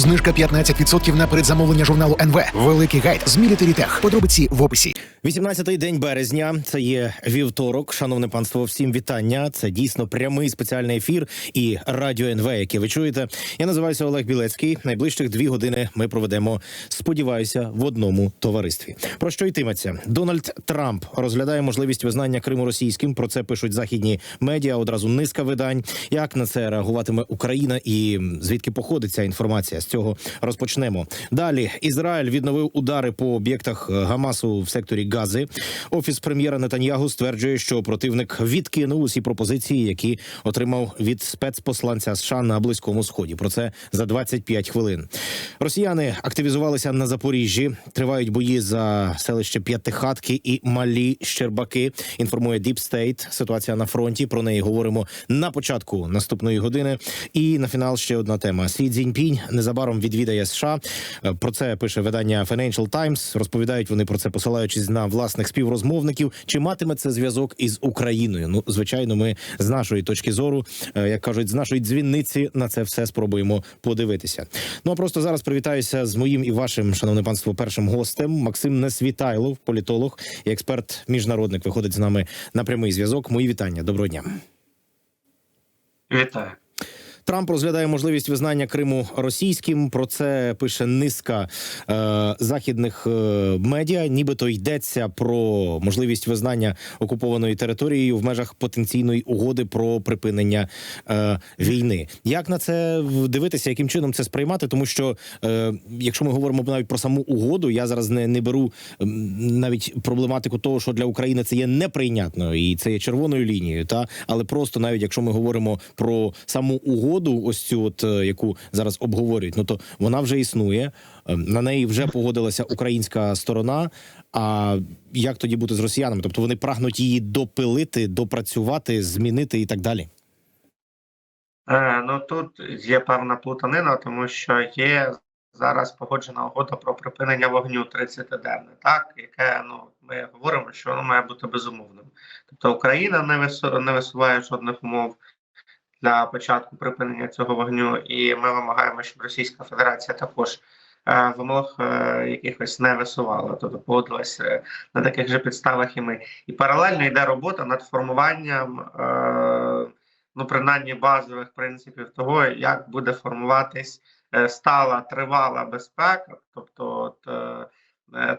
Знижка 15% на передзамовлення журналу НВ. Великий гайд з Military Tech. Подробиці в описі. 18-й день березня. Це є вівторок. Шановне панство, всім вітання. Це дійсно прямий спеціальний ефір і радіо НВ, яке ви чуєте. Я називаюся Олег Білецький. Найближчих дві години ми проведемо. Сподіваюся, в одному товаристві. Про що йтиметься? Дональд Трамп розглядає можливість визнання Криму російським. Про це пишуть західні медіа. Одразу низка видань. Як на це реагуватиме Україна і звідки походить ця інформація? Цього розпочнемо. Далі Ізраїль відновив удари по об'єктах Гамасу в секторі Гази. Офіс прем'єра Нетаньягу стверджує, що противник відкинув усі пропозиції, які отримав від спецпосланця США на близькому сході. Про це за 25 хвилин. Росіяни активізувалися на Запоріжжі. Тривають бої за селище П'ятихатки і Малі Щербаки. Інформує Deep State. Ситуація на фронті. Про неї говоримо на початку наступної години. І на фінал ще одна тема. Сі Цзіньпінь незабаром відвідає США. Е, Про це пише видання Financial Times. Розповідають вони про це, посилаючись на власних співрозмовників. Чи матиме це зв'язок із Україною? Ну, звичайно, ми з нашої точки зору, е, як кажуть, з нашої дзвінниці на це все спробуємо подивитися. Ну а просто зараз привітаюся з моїм і вашим, шановне панство, першим гостем Максим Несвітайлов, політолог і експерт міжнародник, виходить з нами на прямий зв'язок. Мої вітання. Доброго дня. Вітаю. Трамп розглядає можливість визнання Криму російським. Про це пише низка е, західних е, медіа. Нібито йдеться про можливість визнання окупованої території в межах потенційної угоди про припинення е, війни. Як на це дивитися, яким чином це сприймати? Тому що е, якщо ми говоримо навіть про саму угоду, я зараз не, не беру м, навіть проблематику того, що для України це є неприйнятною і це є червоною лінією. Та але просто навіть якщо ми говоримо про саму угоду, ось цю, от е, яку зараз обговорюють, ну то вона вже існує. е, На неї вже погодилася українська сторона. А як тоді бути з росіянами? Тобто вони прагнуть її допилити, допрацювати, змінити і так далі. Е, ну тут є певна плутанина, тому що є зараз погоджена угода про припинення вогню 30-денне, так яке ну ми говоримо, що воно має бути безумовним. Тобто Україна не висуває жодних умов для початку припинення цього вогню, і ми вимагаємо, щоб Російська Федерація також е, вимог е, якихось не висувала, тобто погодилася е, на таких же підставах і ми. І паралельно йде робота над формуванням. Ну, принаймні базових принципів того, як буде формуватись стала тривала безпека, тобто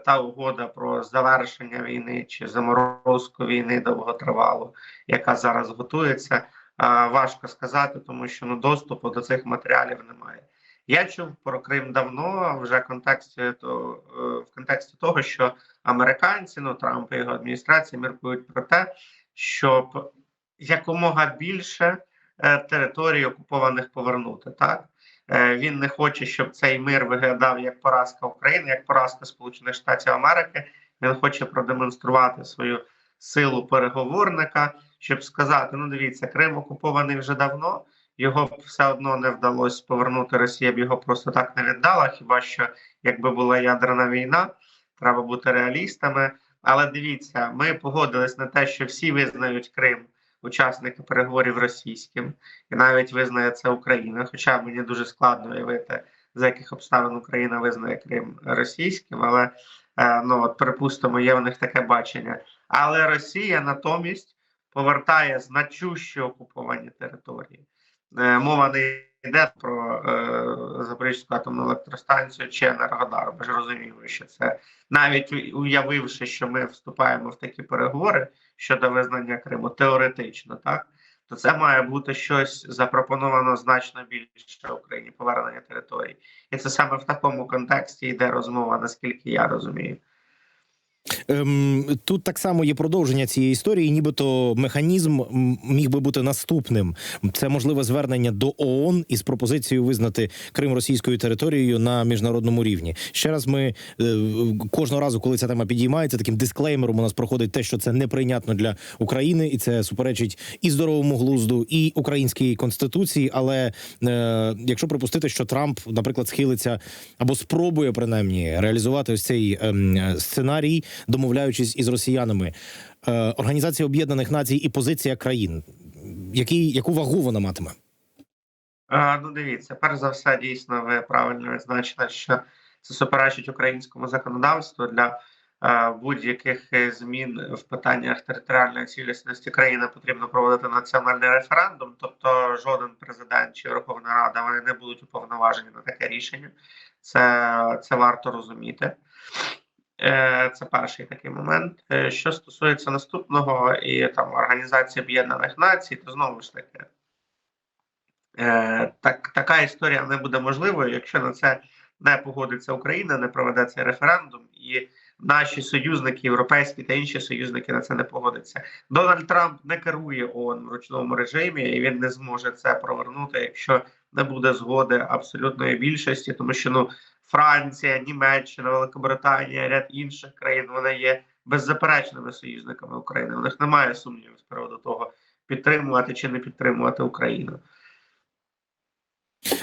та угода про завершення війни чи заморозку війни довготривалу, яка зараз готується, важко сказати, тому що ну, доступу до цих матеріалів немає. Я чув про Крим давно, вже в контексті то е, в контексті того, що американці, ну Трамп і його адміністрація міркують про те, щоб якомога більше е, територій окупованих повернути. Так е, він не хоче, щоб цей мир виглядав як поразка України, як поразка Сполучених Штатів Америки. Він хоче продемонструвати свою силу переговорника, щоб сказати: ну дивіться, Крим окупований вже давно. Його все одно не вдалося повернути. Росія б його просто так не віддала. Хіба що якби була ядерна війна, треба бути реалістами. Але дивіться, ми погодились на те, що всі визнають Крим учасники переговорів російським, і навіть визнає це Україна. Хоча мені дуже складно уявити, за яких обставин Україна визнає Крим російським, але е, ну от припустимо, є в них таке бачення. Але Росія натомість повертає значущі окуповані території. Е, мова не йде про е, Запорізьку атомну електростанцію чи Енергодар. Ми ж розуміємо, що це навіть уявивши, що ми вступаємо в такі переговори щодо визнання Криму, теоретично, так то це має бути щось запропоновано значно більше Україні повернення територій, і це саме в такому контексті йде розмова, наскільки я розумію. Ем, тут так само є продовження цієї історії, нібито механізм міг би бути наступним. Це можливе звернення до ООН із пропозицією визнати Крим російською територією на міжнародному рівні. Ще раз ми е, кожного разу, коли ця тема підіймається, таким дисклеймером у нас проходить те, що це неприйнятно для України, і це суперечить і здоровому глузду, і українській конституції. Але е, якщо припустити, що Трамп, наприклад, схилиться або спробує принаймні реалізувати ось цей ем, сценарій, домовляючись із росіянами, е, Організація Об'єднаних Націй і позиція країн, який яку вагу вона матиме? Е, Ну, дивіться, перш за все, дійсно, ви правильно відзначили, що це суперечить українському законодавству для е, будь-яких змін в питаннях територіальної цілісності країни потрібно проводити національний референдум. Тобто, жоден президент чи Верховна Рада вони не будуть уповноважені на таке рішення. Це, це варто розуміти. Е, Це перший такий момент. Е, Що стосується наступного і там Організації Об'єднаних Націй, то знову ж таки. Е, так, така історія не буде можливою, якщо на це не погодиться Україна, не проведе цей референдум, і наші союзники, європейські та інші союзники на це не погодяться. Дональд Трамп не керує ООН в ручному режимі, і він не зможе це провернути, якщо не буде згоди абсолютної більшості, тому що ну Франція, Німеччина, Великобританія, ряд інших країн вони є беззаперечними союзниками України. У них немає сумнівів з приводу того, підтримувати чи не підтримувати Україну.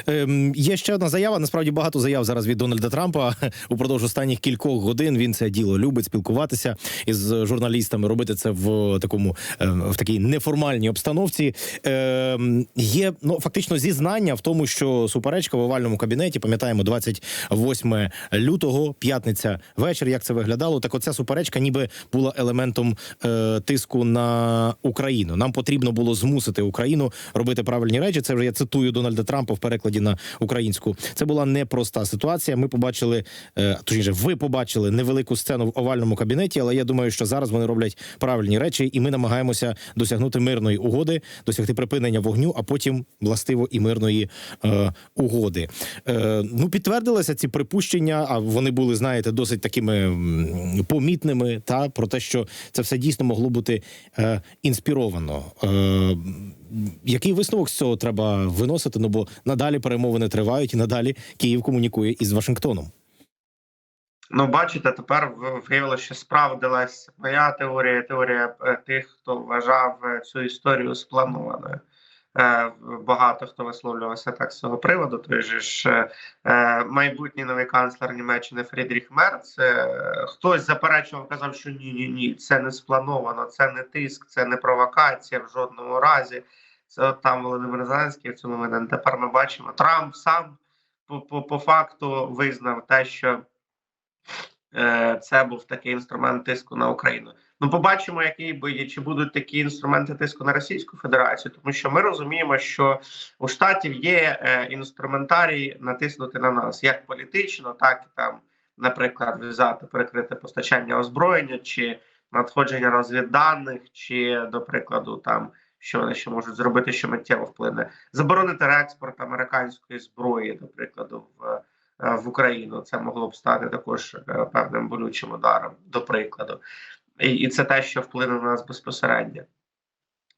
Ем, є ще одна заява. Насправді багато заяв зараз від Дональда Трампа. Упродовж останніх кількох годин він це діло любить спілкуватися із журналістами, робити це в такому ем, в такій неформальній обстановці. Ем, є ну фактично зізнання в тому, що суперечка в овальному кабінеті, пам'ятаємо, 28 лютого, п'ятниця вечір. Як це виглядало? Так, оця суперечка, ніби була елементом е, тиску на Україну. Нам потрібно було змусити Україну робити правильні речі. Це вже я цитую Дональда Трампа в перекладі на українську. Це була непроста ситуація. Ми побачили, е, точніше, ви побачили невелику сцену в овальному кабінеті, але я думаю, що зараз вони роблять правильні речі, і ми намагаємося досягнути мирної угоди, досягти припинення вогню, а потім властиво і мирної е, угоди. Е, ну підтвердилися ці припущення. А вони були, знаєте, досить такими помітними. Та про те, що це все дійсно могло бути е, інспіровано. Е, який висновок з цього треба виносити? Ну бо надалі перемовини тривають, і надалі Київ комунікує із Вашингтоном. Ну, бачите, тепер виявилося, що справдилась моя теорія, теорія е, тих, хто вважав е, цю історію спланованою. Е, Багато хто висловлювався так з цього приводу. Той же ж е, е, майбутній новий канцлер Німеччини Фрідріх Мерц. Хтось заперечував, казав, що ні, ні, ні, це не сплановано, це не тиск, це не провокація в жодному разі. Це от там Володимир Зеленський в цьому момент. Тепер ми бачимо, Трамп сам по, по, по факту визнав те, що е, це був такий інструмент тиску на Україну. Ну, побачимо, який би чи будуть такі інструменти тиску на Російську Федерацію, тому що ми розуміємо, що у штатів є е, інструментарій натиснути на нас як політично, так і там, наприклад, взяти перекрити постачання озброєння чи надходження розвідданих, чи до прикладу, там що вони ще можуть зробити, що миттєво вплине, заборонити реекспорт американської зброї, до прикладу, в е, в Україну. Це могло б стати також е, певним болючим ударом, до прикладу, і, це те, що вплине на нас безпосередньо.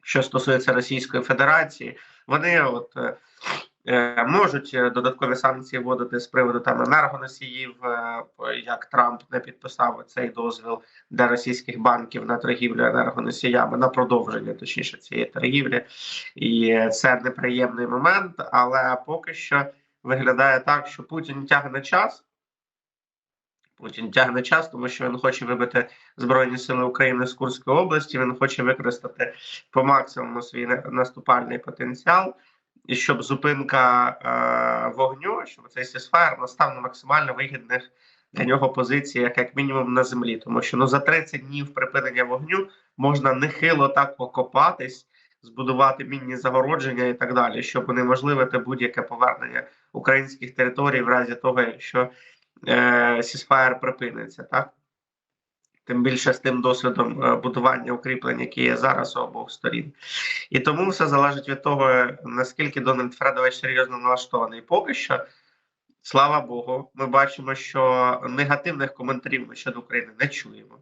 Що стосується Російської Федерації, вони от е, е, можуть е, додаткові санкції вводити з приводу там енергоносіїв, е, як Трамп не підписав цей дозвіл для російських банків на торгівлю енергоносіями на продовження, точніше цієї торгівлі, і це неприємний момент, але поки що виглядає так, що Путін тягне час. Путін тягне час, тому що він хоче вибити Збройні Сили України з Курської області. Він хоче використати по максимуму свій на- наступальний потенціал, і щоб зупинка е, вогню, щоб цей сісфаєр настав на максимально вигідних для нього позиціях, як мінімум на землі. Тому що ну за 30 днів припинення вогню можна нехило так покопатись, збудувати мінні загородження і так далі, щоб унеможливити будь-яке повернення українських територій в разі того, якщо е, сісфаєр припиниться, так тим більше з тим досвідом е, будування укріплень, які є зараз у обох сторін, і тому все залежить від того, наскільки Дональд Фредович серйозно налаштований. Поки що, слава Богу, ми бачимо, що негативних коментарів ми щодо України не чуємо.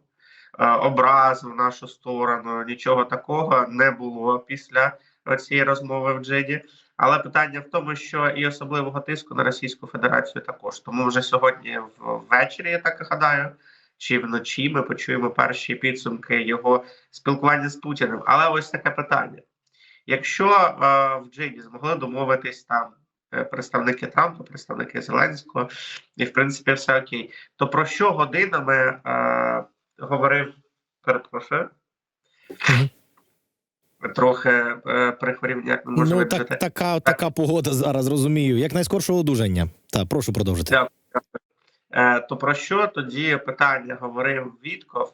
Е, Образ в нашу сторону, нічого такого не було після цієї розмови в Джиді. Але питання в тому, що і особливого тиску на Російську Федерацію також. Тому вже сьогодні ввечері, я так гадаю, чи вночі ми почуємо перші підсумки його спілкування з Путіним. Але ось таке питання: якщо е, в Джиді змогли домовитись там е, представники Трампа, представники Зеленського, і в принципі все окей, то про що годинами е, говорив перепрошую? Трохи е, прихворів, ніяк не можу Ну так, така, така погода зараз розумію. Як найскоршого одужання. Так, прошу продовжити. Дякую. Е, то про що тоді питання говорив Вітков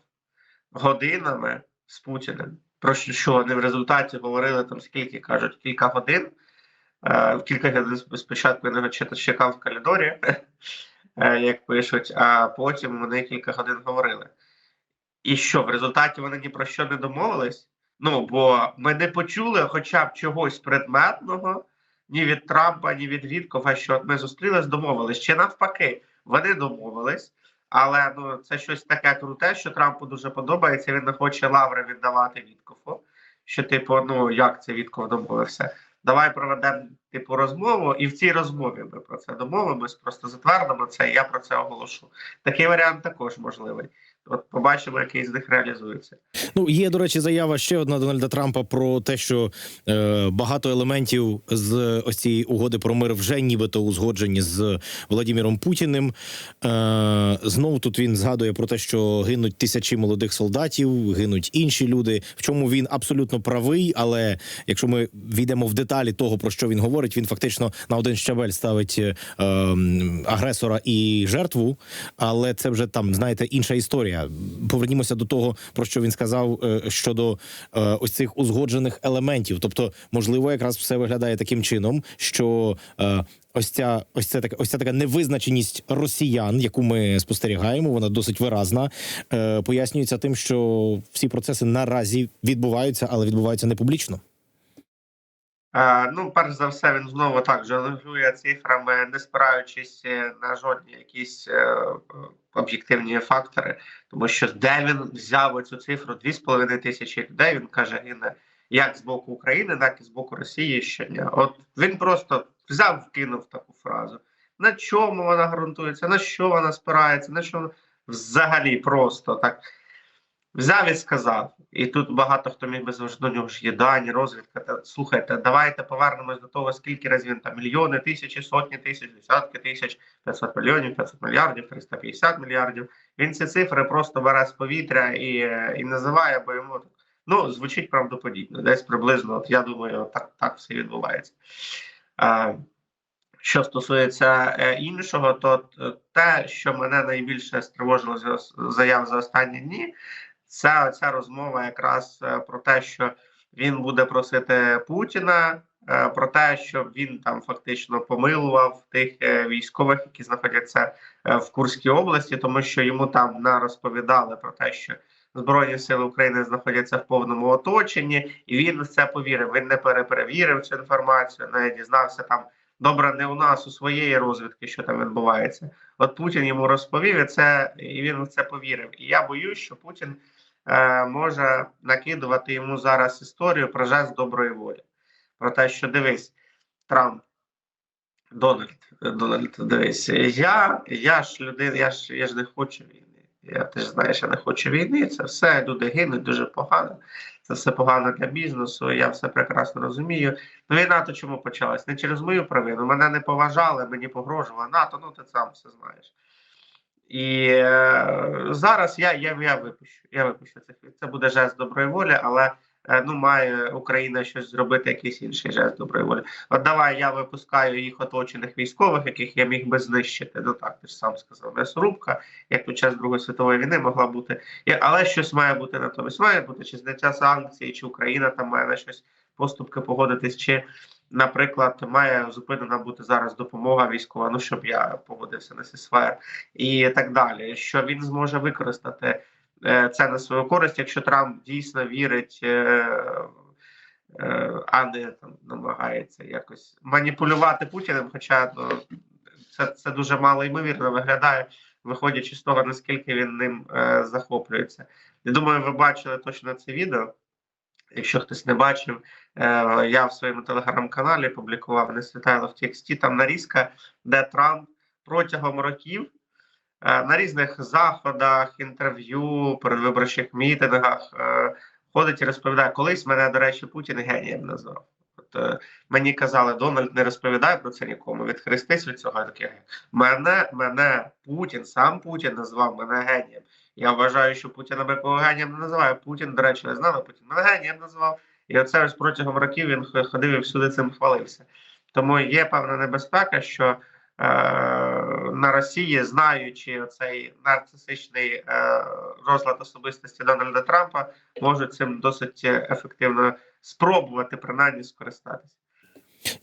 годинами з Путіним? Про що, вони в результаті говорили там скільки кажуть, кілька годин. Е, кілька годин спочатку його чекав в коридорі, е, як пишуть, а потім вони кілька годин говорили. І що в результаті вони ні про що не домовились? Ну бо ми не почули хоча б чогось предметного ні від Трампа, ні від Віткова, що ми зустрілись, домовились. Чи навпаки, вони домовились, але ну це щось таке круте, що Трампу дуже подобається. Він не хоче лаври віддавати Віткову. Що, типу, ну як це Вітков домовився? Давай проведемо типу розмову, і в цій розмові ми про це домовимось, просто затвердимо це. і Я про це оголошу. Такий варіант також можливий. От побачимо, який з них реалізується. Ну є до речі, заява ще одна Дональда Трампа про те, що е, багато елементів з ось цієї угоди про мир вже нібито узгоджені з Владимиром Путіним. Е, знову тут він згадує про те, що гинуть тисячі молодих солдатів, гинуть інші люди. В чому він абсолютно правий. Але якщо ми війдемо в деталі того, про що він говорить, він фактично на один щабель ставить е, агресора і жертву. Але це вже там знаєте інша історія. Повернімося до того, про що він сказав е, щодо е, ось цих узгоджених елементів. Тобто, можливо, якраз все виглядає таким чином, що е, ось ця ось ця така ось ця така невизначеність росіян, яку ми спостерігаємо, вона досить виразна. Е, пояснюється тим, що всі процеси наразі відбуваються, але відбуваються не публічно. Е, ну, перш за все, він знову так жонглює цифрами, не спираючись е, на жодні якісь е, об'єктивні фактори, тому що де він взяв цю цифру? 2,5 тисячі людей, він каже, гине як з боку України, так і з боку Росії щодня. От він просто взяв, вкинув таку фразу. На чому вона ґрунтується, на що вона спирається, на що взагалі просто так взяв і сказав. І тут багато хто міг би до нього ж є дані, розвідка. Та слухайте, давайте повернемось до того, скільки разів він там мільйони, тисячі, сотні тисяч, десятки тисяч, 500 мільйонів, 500 мільярдів, 350 мільярдів. Він ці цифри просто бере з повітря і, і називає, бо йому. Ну, звучить правдоподібно. Десь приблизно, от я думаю, так, так все відбувається. Е, що стосується е, іншого, то е, те, що мене найбільше стривожило з заяв за останні дні, це ця розмова якраз е, про те, що він буде просити Путіна, е, про те, щоб він там фактично помилував тих е, військових, які знаходяться в Курській області, тому що йому там не розповідали про те, що Збройні сили України знаходяться в повному оточенні, і він в це повірив. Він не переперевірив цю інформацію, не дізнався там. Добре, не у нас у своєї розвідки, що там відбувається. От Путін йому розповів і це, і він в це повірив. І я боюсь, що Путін може накидувати йому зараз історію про жест доброї волі. Про те, що дивись, Трамп, Дональд, Дональд, дивись, я, я ж людина, я ж я ж не хочу війни. Я ти ж знаєш, я не хочу війни. Це все люди гинуть дуже погано. Це все погано для бізнесу. Я все прекрасно розумію. Ну війна то чому почалась? Не через мою провину. Мене не поважали, мені погрожувала НАТО. Ну ти сам все знаєш. І е, зараз я я, я випущу. Я випущу це. Це буде жест доброї волі, але е, ну має Україна щось зробити, якийсь інший жест доброї волі. От давай я випускаю їх оточених військових, яких я міг би знищити. Ну так ти ж сам сказав, м'ясорубка, як під час Другої світової війни могла бути. Але щось має бути натомість. Має бути чи зняття санкцій, чи Україна там має на щось поступки погодитись, чи. Наприклад, має зупинена бути зараз допомога військова, ну щоб я погодився на сфер і так далі. Що він зможе використати е, це на свою користь, якщо Трамп дійсно вірить, е, е, а не там намагається якось маніпулювати Путіним. Хоча ну, це, це дуже мало ймовірно виглядає, виходячи з того, наскільки він ним е, захоплюється. Я думаю, ви бачили точно це відео. Якщо хтось не бачив, е, я в своєму телеграм-каналі публікував не світайло в тексті. Там нарізка, де Трамп протягом років е, на різних заходах, інтерв'ю, передвиборчих мітингах е, ходить і розповідає. Колись мене, до речі, Путін генієм назвав. От мені казали, Дональд не розповідає про це нікому. Відхрестись від цього. Я мене, мене Путін, сам Путін назвав мене генієм. Я вважаю, що Путіна Бекого генієм не називає. Путін, до речі, не знали, Путін мене назвав. І оце ось протягом років він ходив і всюди цим хвалився. Тому є певна небезпека, що е, на Росії, знаючи цей нарцисичний е, розлад особистості Дональда Трампа, можуть цим досить ефективно спробувати принаймні скористатися.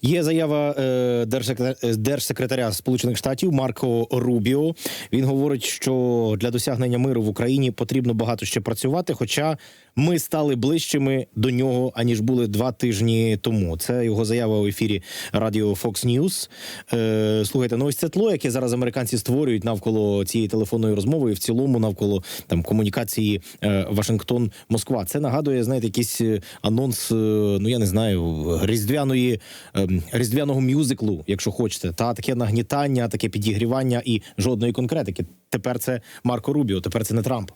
Є заява е, держсекретаря, держсекретаря Сполучених Штатів Марко Рубіо. Він говорить, що для досягнення миру в Україні потрібно багато ще працювати. Хоча ми стали ближчими до нього аніж були два тижні тому. Це його заява у ефірі радіо Fox News. Е, слухайте, ну ось це тло, яке зараз американці створюють навколо цієї телефонної розмови, і в цілому навколо там комунікації е, Вашингтон Москва. Це нагадує, знаєте, якийсь е, анонс. е, ну я не знаю, різдвяної ем, різдвяного мюзиклу, якщо хочете, та таке нагнітання, таке підігрівання і жодної конкретики. Тепер це Марко Рубіо, тепер це не Трамп.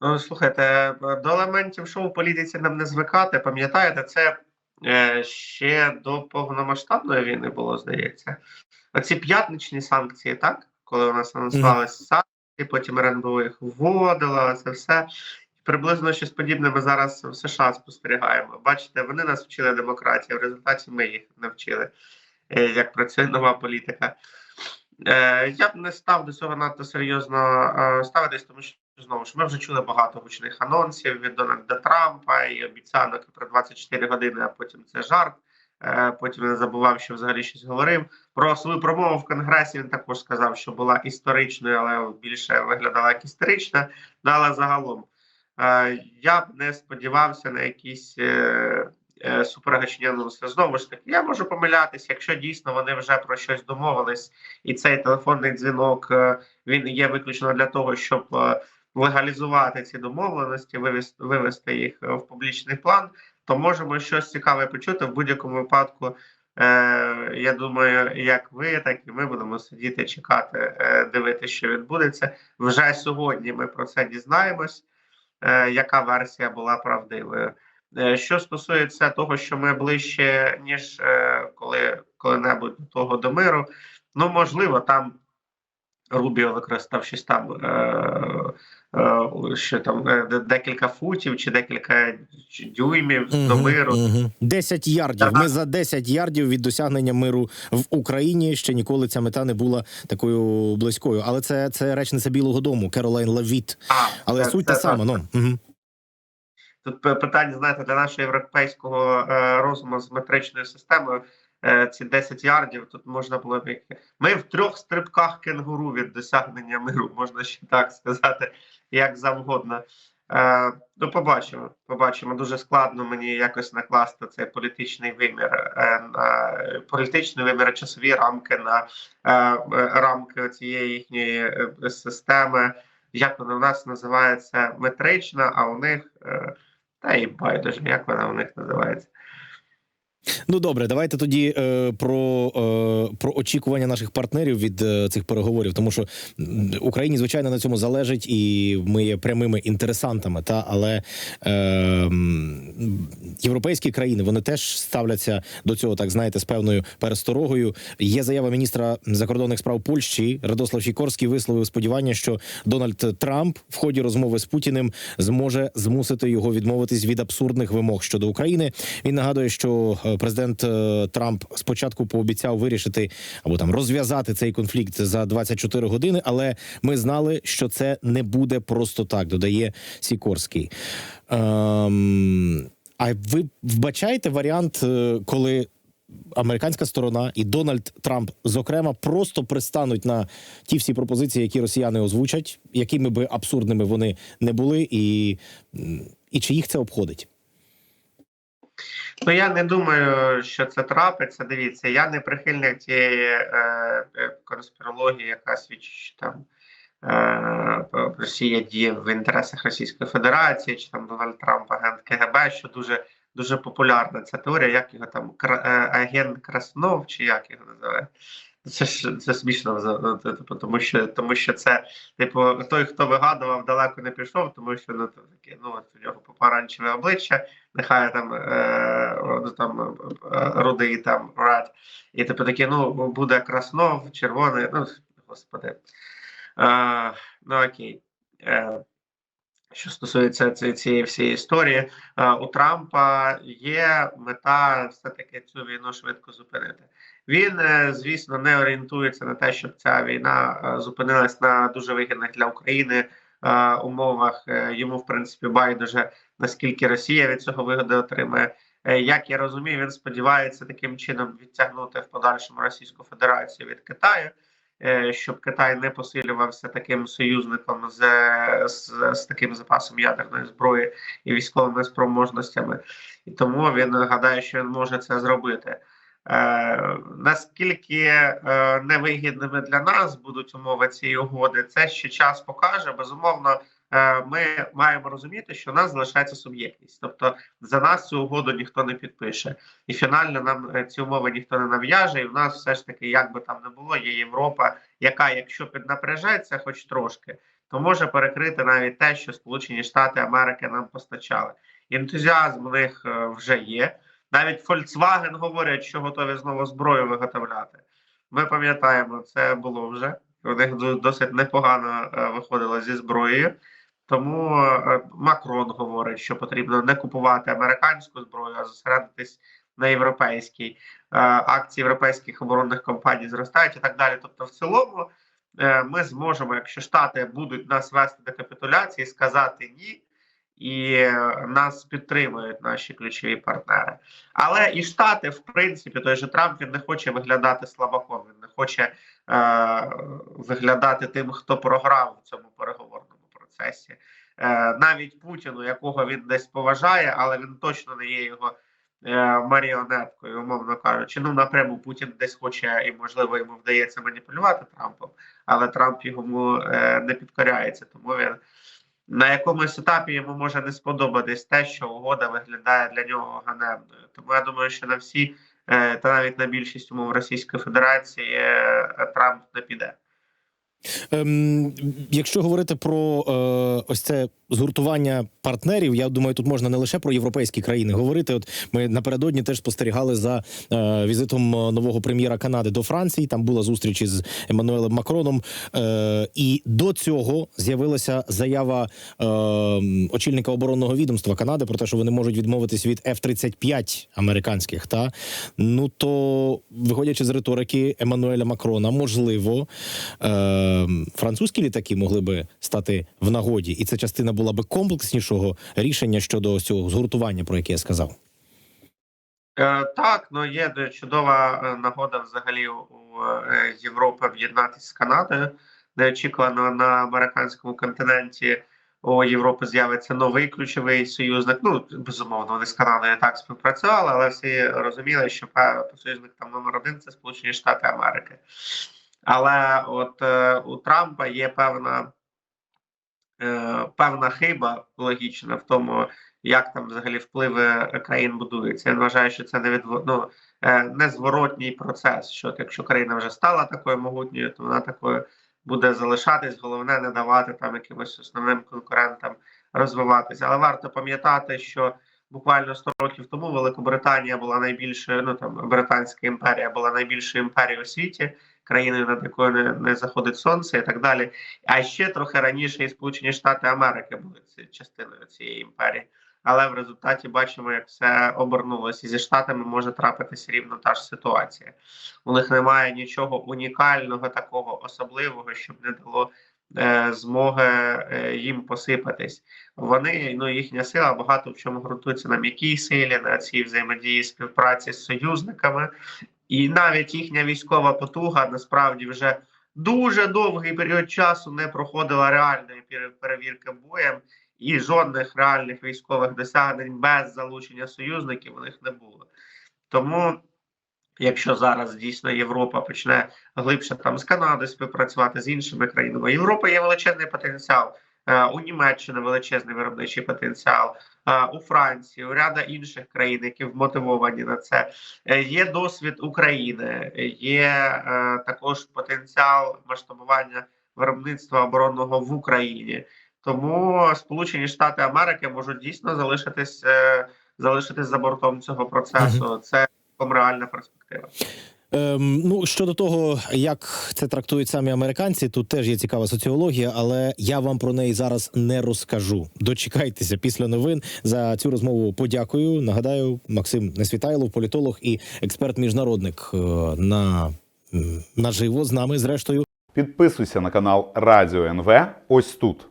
Ну, слухайте, до елементів шоу політиці нам не звикати. Пам'ятаєте, це е, ще до повномасштабної війни було, здається. Оці п'ятничні санкції, так? Коли у нас анонсувалися санкції, потім РНБО їх вводила, це все. Приблизно щось подібне ми зараз в США спостерігаємо. Бачите, вони нас вчили демократії, в результаті ми їх навчили, е, як працює нова політика. Е, Я б не став до цього надто серйозно е, ставитись, тому що знову ж ми вже чули багато гучних анонсів від Дональда Трампа і обіцянок про 24 години, а потім це жарт. Е, Потім він забував, що взагалі щось говорив. Про свою промову в Конгресі він також сказав, що була історичною, але більше виглядала як історична. Ну, але загалом я б не сподівався на якісь е, супергачні анонси. Знову ж таки, я можу помилятися, якщо дійсно вони вже про щось домовились, і цей телефонний дзвінок е, він є виключно для того, щоб е, легалізувати ці домовленості, вивести, вивести їх в публічний план, то можемо щось цікаве почути в будь-якому випадку. Я думаю, як ви, так і ми будемо сидіти, чекати, дивитися, що відбудеться. Вже сьогодні ми про це дізнаємось, яка версія була правдивою. Е, Що стосується того, що ми ближче, ніж е, коли коли-небудь до того до миру, ну можливо, там Рубіо використав щось там, е, що там декілька футів чи декілька дюймів до миру. Мгм. 10 ярдів. Ми за 10 ярдів від досягнення миру в Україні ще ніколи ця мета не була такою близькою. Але це, це речниця Білого Дому, Керолайн Лавіт. А, Але це- суть та сама. Ну угу. Тут питання, знаєте, для нашого європейського е, розуму з метричною системою. е, Ці 10 ярдів тут можна було б ми в трьох стрибках кенгуру від досягнення миру, можна ще так сказати, як завгодно. Е, ну, побачимо. Побачимо. Дуже складно мені якось накласти цей політичний вимір е, на політичний вимір, часові рамки на е, е, рамки цієї їхньої системи. Як вона в нас називається метрична, а у них е, та і байдуже, як вона у них називається. Ну добре, давайте тоді е, про, е, про очікування наших партнерів від е, цих переговорів, тому що Україні звичайно на цьому залежить, і ми є прямими інтересантами. Та але е, європейські країни вони теж ставляться до цього, так знаєте, з певною пересторогою. Є заява міністра закордонних справ Польщі Радослав Сікорський висловив сподівання, що Дональд Трамп в ході розмови з Путіним зможе змусити його відмовитись від абсурдних вимог щодо України. Він нагадує, що е, президент е, Трамп спочатку пообіцяв вирішити або там розв'язати цей конфлікт за 24 години, але ми знали, що це не буде просто так. Додає Сікорський. Ем, а ви вбачаєте варіант, е, коли американська сторона і Дональд Трамп, зокрема, просто пристануть на ті всі пропозиції, які росіяни озвучать, якими би абсурдними вони не були, і, і чи їх це обходить? Ну я не думаю, що це трапиться. Дивіться, я не прихильник тієї е, е, конспірології, яка свідчить, що там е, Росія діє в інтересах Російської Федерації, чи там Дональд Трамп агент КГБ, що дуже дуже популярна ця теорія, як його там е, агент Краснов, чи як його називають. Це ж це смішно типу, тому що тому що це, типу, той, хто вигадував, далеко не пішов, тому що ну то таке, ну от у нього попаранчеве обличчя, нехай там, е, там е, рудий там рад, і типу таке, ну буде краснов, червоний, ну господи. Е, ну окей. Е, що стосується ці- цієї всієї історії, е, у Трампа є мета все-таки цю війну швидко зупинити. Він, е, звісно, не орієнтується на те, щоб ця війна е, зупинилась на дуже вигідних для України е, умовах. Йому, в принципі, байдуже наскільки Росія від цього вигоди отримає. Як я розумію, він сподівається таким чином відтягнути в подальшому Російську Федерацію від Китаю, щоб Китай не посилювався таким союзником з, з, з таким запасом ядерної зброї і військовими спроможностями. І тому він гадає, що він може це зробити. Е, наскільки е, невигідними для нас будуть умови цієї угоди, це ще час покаже. Безумовно, е, ми маємо розуміти, що у нас залишається суб'єктність, тобто за нас цю угоду ніхто не підпише, і фінально нам ці умови ніхто не нав'яже. І в нас все ж таки, як би там не було, є Європа, яка, якщо піднапряжеться, хоч трошки, то може перекрити навіть те, що Сполучені Штати Америки нам постачали. Ентузіазм у них вже є. Навіть Volkswagen говорять, що готові знову зброю виготовляти. Ми пам'ятаємо, це було вже. У них досить непогано е, виходило зі зброєю. Тому е, Макрон говорить, що потрібно не купувати американську зброю, а зосередитись на європейській. Е, Акції європейських оборонних компаній зростають і так далі. Тобто, в цілому, ми зможемо, якщо Штати будуть нас вести до капітуляції, сказати ні, і е, нас підтримують наші ключові партнери. Але і Штати, в принципі, той же Трамп він не хоче виглядати слабаком, він не хоче е, виглядати тим, хто програв в цьому переговорному процесі. Е, навіть Путіну, якого він десь поважає, але він точно не є його е, маріонеткою, умовно кажучи. Ну напряму Путін десь хоче і можливо йому вдається маніпулювати Трампом, але Трамп йому е, не підкоряється, тому він. На якомусь етапі йому може не сподобатись те, що угода виглядає для нього ганебною. Тому я думаю, що на всі е, та навіть на більшість умов Російської Федерації е, Трамп не піде. Ем, якщо говорити про е, ось це згуртування партнерів, я думаю, тут можна не лише про європейські країни говорити. От ми напередодні теж спостерігали за е, візитом нового прем'єра Канади до Франції. Там була зустріч із Еммануелем Макроном. Е, і до цього з'явилася заява е, очільника оборонного відомства Канади про те, що вони можуть відмовитись від F-35 американських. Та ну то виходячи з риторики Еммануеля Макрона, можливо. Е, французькі літаки могли би стати в нагоді, і це частина була би комплекснішого рішення щодо цього згуртування, про яке я сказав. Е, так, ну є чудова е, нагода взагалі у е, Європи об'єднатися з Канадою. Неочікувано на американському континенті у Європи з'явиться новий ключовий союзник. Ну безумовно, вони з Канадою так співпрацювали, але всі розуміли, що союзник там номер один це Сполучені Штати Америки. Але от е, у Трампа є певна, е, певна хиба логічна в тому, як там взагалі впливи країн будуються. Я вважаю, що це не відво... ну, е, незворотній процес. Що якщо країна вже стала такою могутньою, то вона такою буде залишатись. Головне не давати там якимось основним конкурентам розвиватися. Але варто пам'ятати, що буквально 100 років тому Великобританія була найбільшою. Ну там Британська імперія була найбільшою імперією у світі, країною, над якою не, не заходить сонце, і так далі. А ще трохи раніше і Сполучені Штати Америки були ці- частиною цієї імперії. Але в результаті бачимо, як все обернулося. І зі штатами може трапитися рівно та ж ситуація. У них немає нічого унікального, такого особливого, щоб не дало е, змоги е, їм посипатись. Вони ну їхня сила багато в чому ґрунтується на м'якій силі, на цій взаємодії співпраці з союзниками, і навіть їхня військова потуга насправді вже дуже довгий період часу не проходила реальної пере- перевірки боєм і жодних реальних військових досягнень без залучення союзників у них не було. Тому, якщо зараз дійсно Європа почне глибше там з Канадою співпрацювати з іншими країнами, Європа є величезний потенціал. Е, У Німеччини величезний виробничий потенціал, у Франції, у ряда інших країн, які вмотивовані на це. Е, Є досвід України, є е, також потенціал масштабування виробництва оборонного в Україні. Тому Сполучені Штати Америки можуть дійсно залишитись, е, залишитись за бортом цього процесу. Це реальна перспектива. Ем, ну щодо того, як це трактують самі американці, тут теж є цікава соціологія, але я вам про неї зараз не розкажу. Дочекайтеся після новин. За цю розмову подякую. Нагадаю, Максим Несвітайлов, політолог і експерт-міжнародник е, на наживо з нами. Зрештою, Підписуйся на канал Радіо НВ ось тут.